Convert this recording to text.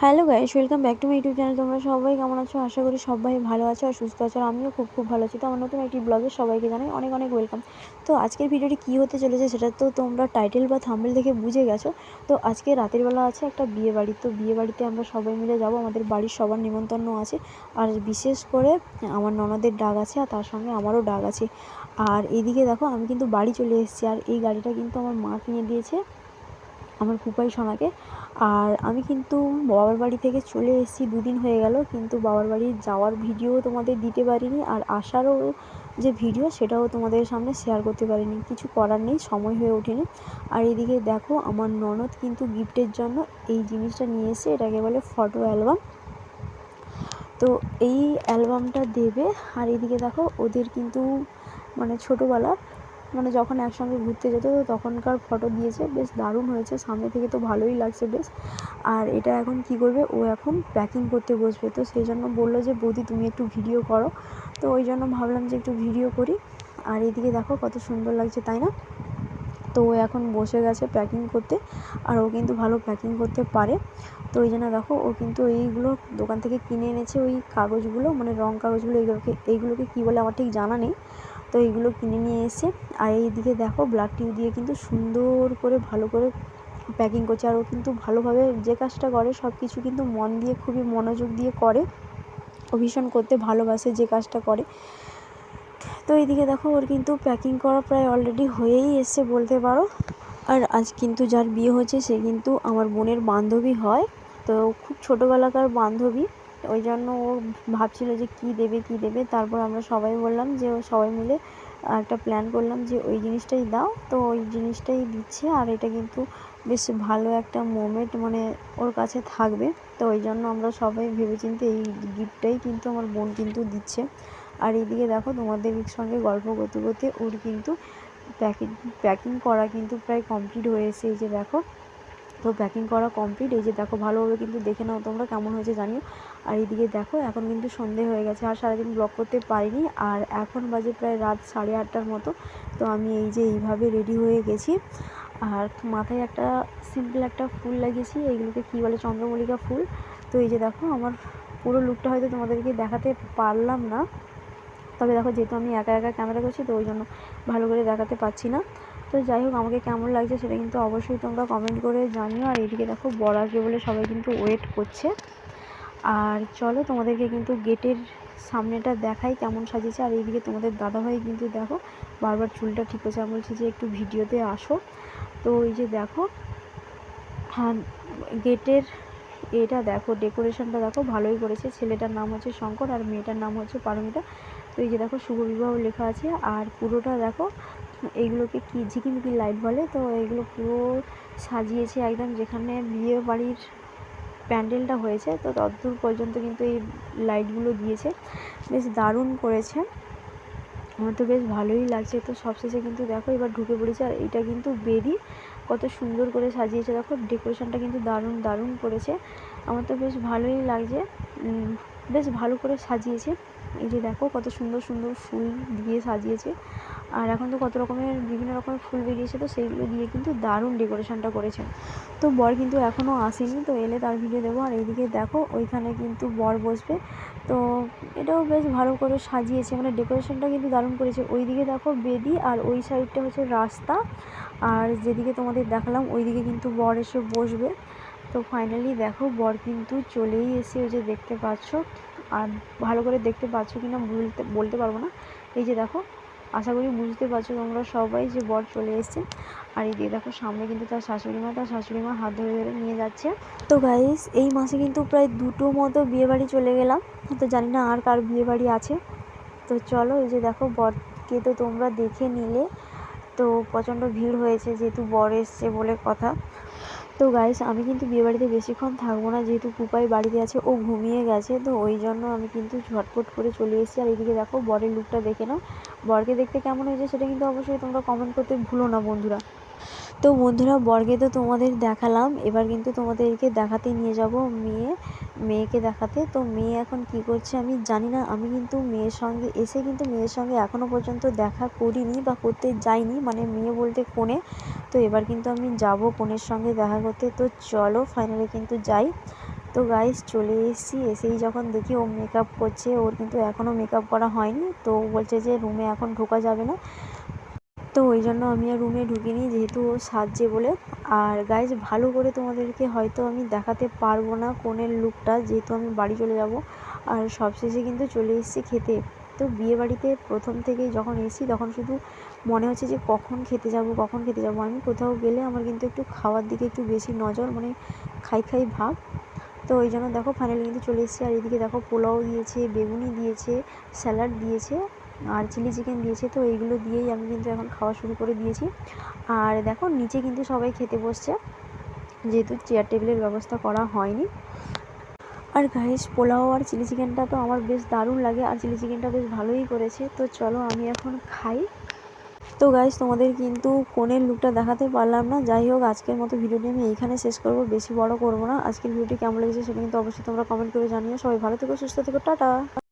Hello guys welcome back to my YouTube channel তোমরা সবাই কেমন আছো? আশা করি সবাই ভালো আছো আর সুস্থ আছো, আর আমিও খুব খুব ভালো আছি। তো আমার নতুন একটি ব্লগে সবাইকে জানাই অনেক অনেক ওয়েলকাম তো আজকের ভিডিওটি কী হতে চলেছে সেটা তো তোমরা টাইটেল বা থাম্বেল দেখে বুঝে গেছো। তো আজকে রাতের বেলা আছে একটা বিয়ে বাড়ি। তো বিয়ে বাড়িতে আমরা সবাই মিলে যাব, আমাদের বাড়ির সবার নিমন্ত্রণ আছে। আর বিশেষ করে আমার ননদের ডাক আছে আর তার সঙ্গে আমারও ডাক আছে। আর এদিকে দেখো আমি কিন্তু বাড়ি চলে এসেছি। আর এই গাড়িটা কিন্তু আমার মা কিনে দিয়েছে। আমার ফুপাই সোনাকে। আর আমি কিন্তু বাবার বাড়ি থেকে চলে এসেছি, দুদিন হয়ে গেল, কিন্তু বাবার বাড়ি যাওয়ার ভিডিও তোমাদের দিতে পারিনি আর আসারও যে ভিডিও সেটাও তোমাদের সামনে শেয়ার করতে পারিনি। কিছু করার নেই, সময় হয়ে ওঠেনি। আর এদিকে দেখো, আমার ননদ কিন্তু গিফটের জন্য এই জিনিসটা নিয়ে এসে এটাকে বলে ফটো অ্যালবাম তো এই অ্যালবামটা দেবে। আর এদিকে দেখো, ওদের কিন্তু মানে ছোটোবেলার মানে যখন একসঙ্গে ঘুরতে যেত, তো তখনকার ফটো দিয়েছে। বেশ দারুণ হয়েছে। সামনে থেকে তো ভালোই লাগছে বেশ। আর এটা এখন কি করবে? ও এখন প্যাকিং করতে বসবে। তো সেই জন্য বলল যে, বৌদি, তুমি একটু ভিডিও করো। তো ওই জন্য ভাবলাম যে, একটু ভিডিও করি। আর এদিকে দেখো কত সুন্দর লাগছে, তাই না? তো ও এখন বসে গেছে প্যাকিং করতে। আর ও কিন্তু ভালো প্যাকিং করতে পারে। তো ওই জন্য দেখো, ও কিন্তু এইগুলো দোকান থেকে কিনে এনেছে ওই কাগজগুলো মানে রং কাগজগুলো, এইগুলোকে এইগুলোকে কী বলে আমার ঠিক জানা নেই। তো এইগুলো কিনে নিয়ে এসে, আর এইদিকে দেখো ব্লাড টিউব দিয়ে কিন্তু সুন্দর করে ভালো করে প্যাকিং করছে। আর ও কিন্তু ভালোভাবে যে কাজটা করে সব কিছু কিন্তু মন দিয়ে, খুবই মনোযোগ দিয়ে করে। ও ভীষণ করতে ভালোবাসে যে কাজটা করে। তো এইদিকে দেখো ওর কিন্তু প্যাকিং করা প্রায় অলরেডি হয়েই এসছে বলতে পারো। আর আজ কিন্তু যার বিয়ে হচ্ছে সে কিন্তু আমার বোনের বান্ধবী হয়। তো খুব ছোটোবেলাকার বান্ধবী। ওই জন্য ও ভাবছিল যে কী দেবে কী দেবে। তারপর আমরা সবাই বললাম যে, সবাই মিলে একটা প্ল্যান করলাম যে, ওই জিনিসটাই দাও। তো ওই জিনিসটাই দিচ্ছে আর এটা কিন্তু বেশ ভালো একটা মোমেন্ট মানে ওর কাছে থাকবে। তো ওই জন্য আমরা সবাই ভেবেচিন্তে এই গিফটটাই কিন্তু আমার বোন কিন্তু দিচ্ছে। আর এইদিকে দেখো, তোমাদের সঙ্গে গল্প করতে করতে ওর কিন্তু প্যাকিং প্যাকিং করা কিন্তু প্রায় কমপ্লিট হয়েছে এই যে দেখো। তো প্যাকিং করা কমপ্লিট এই যে দেখো, ভালোভাবে কিন্তু দেখে নাও তোমরা কেমন হয়েছে, জানিও। আর এইদিকে দেখো, এখন কিন্তু সন্ধে হয়ে গেছে, আর সারাদিন ব্লগ করতে পারিনি। আর এখন বাজে প্রায় রাত সাড়ে আটটার মতো, তো আমি এই যে এইভাবে রেডি হয়ে গেছি। আর মাথায় একটা সিম্পল একটা ফুল লাগিয়েছি, এইগুলোকে কী বলে, চন্দ্রমল্লিকা ফুল। তো এই যে দেখো, আমার পুরো লুকটা হয়তো তোমাদেরকে দেখাতে পারলাম না। তবে দেখো, যেহেতু আমি একা একা ক্যামেরা করছি, তো ওই জন্য ভালো করে দেখাতে পারছি না। তো যাই হোক, আমাকে কেমন লাগছে সেটা কিন্তু অবশ্যই তোমরা কমেন্ট করে জানিও। আর এদিকে দেখো আসবে বলে সবাই কিন্তু ওয়েট করছে। আর চলো, তোমাদেরকে কিন্তু গেটের সামনেটা দেখাই কেমন সাজিয়েছে। আর এইদিকে তোমাদের দাদাভাই কিন্তু দেখো, বারবার চুলটা ঠিক হচ্ছে আমি বলছি যে, একটু ভিডিওতে আসো। তো এই যে দেখো হ্যাঁ গেটের এটা দেখো, ডেকোরেশনটা দেখো, ভালোই করেছে। ছেলেটার নাম হচ্ছে শঙ্কর আর মেয়েটার নাম হচ্ছে পারমিতা। তো এই যে দেখো, শুভ বিবাহ লেখা আছে। আর পুরোটা দেখো এইগুলোকে কি ঝিকিমিকি লাইট বলে? তো এগুলো পুরো সাজিয়েছে একদম যেখানে বিয়ে বাড়ির প্যান্ডেলটা হয়েছে। তো ততদূর পর্যন্ত কিন্তু এই লাইটগুলো দিয়েছে। বেশ দারুণ করেছে। আমার তো বেশ ভালোই লাগছে। তো সবশেষে কিন্তু দেখো এবার ঢুকে পড়েছে। আর এটা কিন্তু বেরি কত সুন্দর করে সাজিয়েছে। দেখো ডেকোরেশনটা কিন্তু দারুণ দারুণ করেছে। আমার তো বেশ ভালোই লাগছে। বেশ ভালো করে সাজিয়েছে। এই যে দেখো কত সুন্দর সুন্দর ফুল দিয়ে সাজিয়েছে। আর এখন তো কত রকমের বিভিন্ন রকমের ফুল বেরিয়েছে, তো সেইগুলো দিয়ে কিন্তু দারুণ ডেকোরেশনটা করেছে তো বর কিন্তু এখনও আসেনি, তো এলে তার ভিডিও দেবো। আর এইদিকে দেখো, ওইখানে কিন্তু বর বসবে। তো এটাও বেশ ভালো করে সাজিয়েছে মানে ডেকোরেশনটা কিন্তু দারুণ করেছে। ওইদিকে দেখো বেদি আর ওই সাইডটা হচ্ছে রাস্তা। আর যেদিকে তোমাদের দেখালাম, ওইদিকে কিন্তু বর এসে বসবে। তো ফাইনালি দেখো, বর কিন্তু চলেই এসে ওই যে দেখতে পাচ্ছ। আর ভালো করে দেখতে পাচ্ছ কি না বলতে বলতে পারব না। এই যে দেখো আশা করি বুঝতে পারছ তোমরা সবাই যে বর চলে এসছে। আর এই দিয়ে দেখো সামনে কিন্তু তার শাশুড়ি মা, তার শাশুড়ি মা হাত ধরে ধরে নিয়ে যাচ্ছে। তো গাইস এই মাসে কিন্তু প্রায় দুটো মতো বিয়ে বাড়ি চলে গেলাম। তো জানি না আর কার বিয়ে বাড়ি আছে। তো চলো এই যে দেখো বরকে তো তোমরা দেখে নিলে। তো প্রচণ্ড ভিড় হয়েছে যেহেতু বর এসছে বলে কথা। তো গাইস আমি কিন্তু বিয়েবাড়িতে বেশিক্ষণ থাকব না, যেহেতু কুপাই বাড়িতে আছে, ও ঘুমিয়ে গেছে, তো ওই জন্য আমি কিন্তু ঝটপট করে চলে এসেছি। আর এদিকে দেখো, বরের লুকটা দেখে নাও। বরকে দেখতে কেমন হয়েছে সেটা কিন্তু অবশ্যই তোমরা কমেন্ট করতে ভুলো না, বন্ধুরা। তো বন্ধুরা বর্গে তো তোমাদের দেখালাম। এবার কিন্তু তোমাদেরকে দেখাতে নিয়ে যাব মেয়ে, মেয়েকে দেখাতে। তো মেয়ে এখন কি করছে আমি জানি না। আমি কিন্তু মেয়ের সঙ্গে, এসে কিন্তু মেয়ের সঙ্গে এখনও পর্যন্ত দেখা করিনি বা করতে যাইনি মানে মেয়ে বলতে কোণে তো এবার কিন্তু আমি যাব কোণের সঙ্গে দেখা করতে। তো চলো ফাইনালি কিন্তু যাই। তো গাইস চলে এসেছি। এসেই যখন দেখি ও মেকআপ করছে, ওর কিন্তু এখনও মেকআপ করা হয়নি। তো বলছে যে রুমে এখন ঢোকা যাবে না। তো ওই জন্য আমি আর রুমে ঢুকিনি যেহেতু ও সাজছে বলে। আর গাইজ ভালো করে তোমাদেরকে হয়তো আমি দেখাতে পারব না কোনের লুকটা যেহেতু আমি বাড়ি চলে যাব। আর সবশেষে কিন্তু চলে এসেছি খেতে। তো বিয়ে বাড়িতে প্রথম থেকেই যখন এসেছি, তখন শুধু মনে হচ্ছে যে কখন খেতে যাব, কখন খেতে যাব। আমি কোথাও গেলে আমার কিন্তু একটু খাওয়ার দিকে একটু বেশি নজর মানে খাই খাই ভাব। তো ওই জন্য দেখো ফাইনালি কিন্তু চলে এসেছি। আর এদিকে দেখো পোলাও দিয়েছে, বেগুনি দিয়েছে, স্যালাড দিয়েছে। আর চিলি চিকেন দিয়েছে, তো এইগুলো দিয়েই আমি কিন্তু এখন খাওয়া শুরু করে দিয়েছি। আর দেখো, নিচে কিন্তু সবাই খেতে বসছে, যেহেতু চেয়ার টেবিলের ব্যবস্থা করা হয়নি। আর গাইস পোলাও আর চিলি চিকেনটা তো আমার বেশ দারুণ লাগে, আর চিলি চিকেনটা বেশ ভালোই করেছে। তো চলো আমি এখন খাই। তো গাইস তোমাদের কিন্তু কোনের লুকটা দেখাতে পারলাম না। যাই হোক, আজকের মতো ভিডিওটি আমি এইখানে শেষ করব, বেশি বড় করব না। আজকের ভিডিওটি কেমন লেগেছে সেটা কিন্তু অবশ্যই তোমরা কমেন্ট করে জানিও। সবাই ভালো থেকো, সুস্থ থেকো, টাটা!